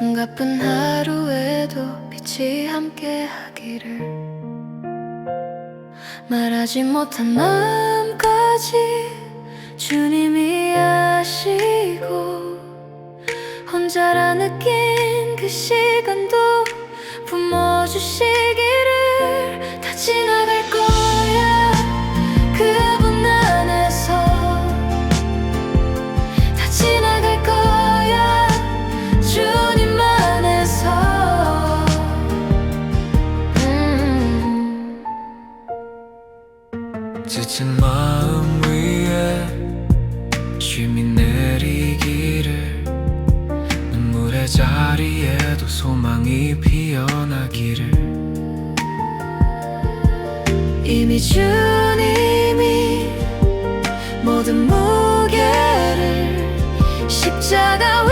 숨가쁜 하루에도 빛이 함께 하기를 말하지 못한 마음까지 주님이 아시고 혼자라 느낀 그 시간 지친 마음 위에 쉼이 내리기를 눈물의 자리에도 소망이 피어나기를 이미 주님이 모든 무게를 십자가